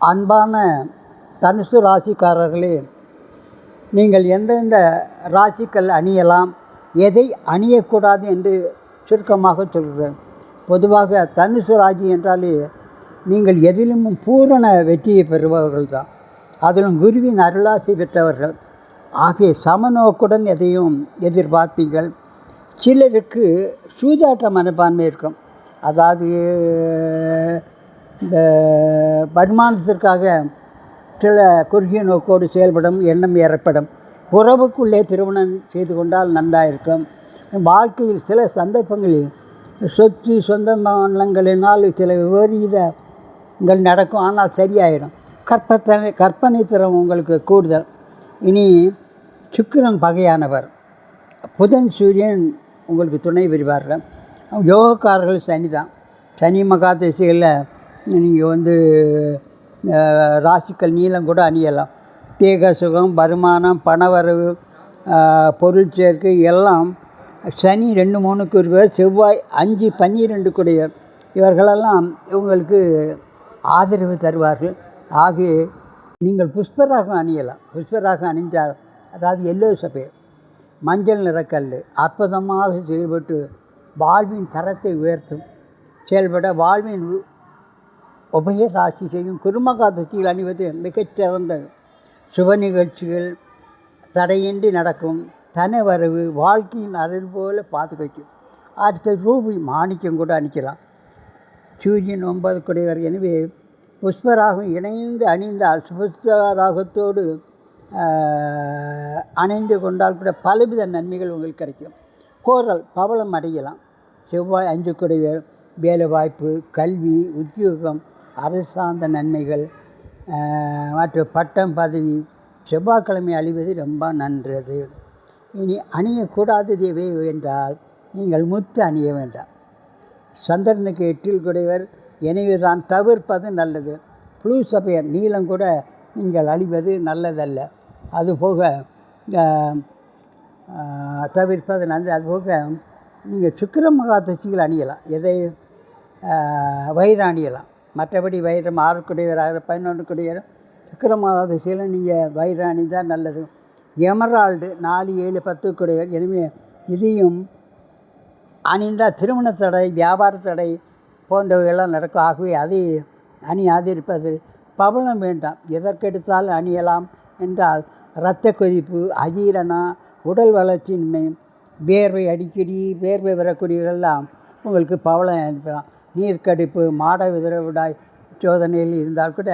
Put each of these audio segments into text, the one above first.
அன்பான தனுசு ராசிக்காரர்களே நீங்கள் எந்தெந்த ராசிக்கள் அணியலாம் எதை அணியக்கூடாது என்று சுருக்கமாக சொல்கிறேன். பொதுவாக தனுசு ராசி என்றாலே நீங்கள் எதிலும் பூரண வெற்றியை பெறுபவர்கள் தான் அதிலும் குருவின் அருளாசி பெற்றவர்கள். ஆகிய சமநோக்குடன் எதையும் எதிர்பார்ப்பீர்கள். சிலருக்கு சூதாட்ட மனப்பான்மை இருக்கும். அதாவது இந்த வருமானத்திற்காக சில குறுகிய நோக்கோடு செயல்படும் எண்ணம் ஏற்படும். உறவுக்குள்ளே திருமணம் செய்து கொண்டால் நன்றாயிருக்கும் வாழ்க்கையில் சில சந்தர்ப்பங்களில் சொத்து சொந்த மாநிலங்களினால் சில விபரீதங்கள் நடக்கும். ஆனால் சரியாயிடும். கற்பத்தனை கற்பனை திறம் உங்களுக்கு கூடுதல். இனி சுக்கிரன் பகையானவர். புதன் சூரியன் உங்களுக்கு துணை புரிவார்கள். யோகக்காரர்கள் சனி தான் சனி மகா திசைகளில் நீங்கள் வந்து ராசிக்கல் நீளம் கூட அணியலாம். தேக சுகம் வருமானம் பணவரவு பொருள் சேர்க்கை எல்லாம் சனி ரெண்டு மூணுக்கு இருவர் செவ்வாய் அஞ்சு பன்னிரெண்டு கூடியவர் இவர்களெல்லாம் இவங்களுக்கு ஆதரவு தருவார்கள். ஆகிய நீங்கள் புஷ்பராகம் அணியலாம். புஷ்பராகம் அணிந்தால் அதாவது எல்லோ சபையர் மஞ்சள் நிறக்கல் அற்புதமாக செயல்பட்டு வாழ்வின் தரத்தை உயர்த்தும். செயல்பட வாழ்வின் உபயராசி உபய ராசி செய்யும் குருமகாதசியில் அணிவது மிகச்சிறந்தது சுப நிகழ்ச்சிகள் தடையின்றி நடக்கும் தனவரவு வாழ்க்கையின் அருள் போல பாதுகாக்கும். அடுத்த ரூபி மாணிக்கம் கூட அணிக்கலாம். சூரியன் ஒன்பது குடைவர். எனவே புஷ்பராகம் இணைந்து அணிந்தால் சுபராகத்தோடு அணிந்து கொண்டால் கூட பலவித நன்மைகள் உங்களுக்கு கிடைக்கும். கோரல் பவளம் அடையலாம். செவ்வாய் அஞ்சு குடைவர். வேலை வாய்ப்பு கல்வி உத்தியோகம் அரசார்ந்த நன்மைகள் மற்றும் பட்டம் பதவி செவ்வாய்க்கிழமை அழிவது ரொம்ப நன்றது. இனி அணியக்கூடாதது எவை என்றால் நீங்கள் முத்து அணிய வேண்டாம். சந்திரனுக்கு எட்டில் குடைவர் எனவே தான் தவிர்ப்பது நல்லது. ப்ளூ சபையர் நீளம் கூட நீங்கள் அழிவது நல்லதல்ல. அதுபோக தவிர்ப்பது நல்லது அதுபோக நீங்கள் சுக்கிர மகாதசிகள் அணியலாம். எதை? வயிறு அணியலாம். மற்றபடி வைரம் ஆறு குடையவர் பதினொன்று குடையவர் சுக்கிர நீங்கள் வைரம் அணிந்தால் நல்லது. எமரால்டு நாலு ஏழு பத்து குடையவர் எனவே இதையும் அணிந்தால் திருமண தடை வியாபார தடை போன்றவைகள்லாம் நடக்கும். ஆகவே அதை அணி ஆதரிப்பது பவளம் வேண்டாம். எதற்கெடுத்தாலும் அணியலாம் என்றால் இரத்த கொதிப்பு அஜீரணம் உடல் வளர்ச்சியின்மை வேர்வை அடிக்கடி வேர்வை வரக்கூடியவர்கள்லாம் உங்களுக்கு பவளம் அனுப்பலாம் நீர்க்கடிப்பு மாட விதவிடாய் சோதனையில் இருந்தால் கூட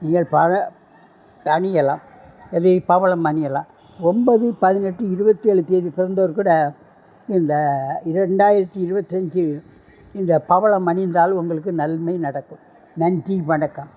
நீங்கள் பழ அணியலாம். இது பவளம் அணியலாம். ஒன்பது பதினெட்டு இருபத்தி ஏழு தேதி பிறந்தோர் கூட இந்த இரண்டாயிரத்தி இருபத்தஞ்சி இந்த பவளம் அணிந்தால் உங்களுக்கு நன்மை நடக்கும். நன்றி வணக்கம்.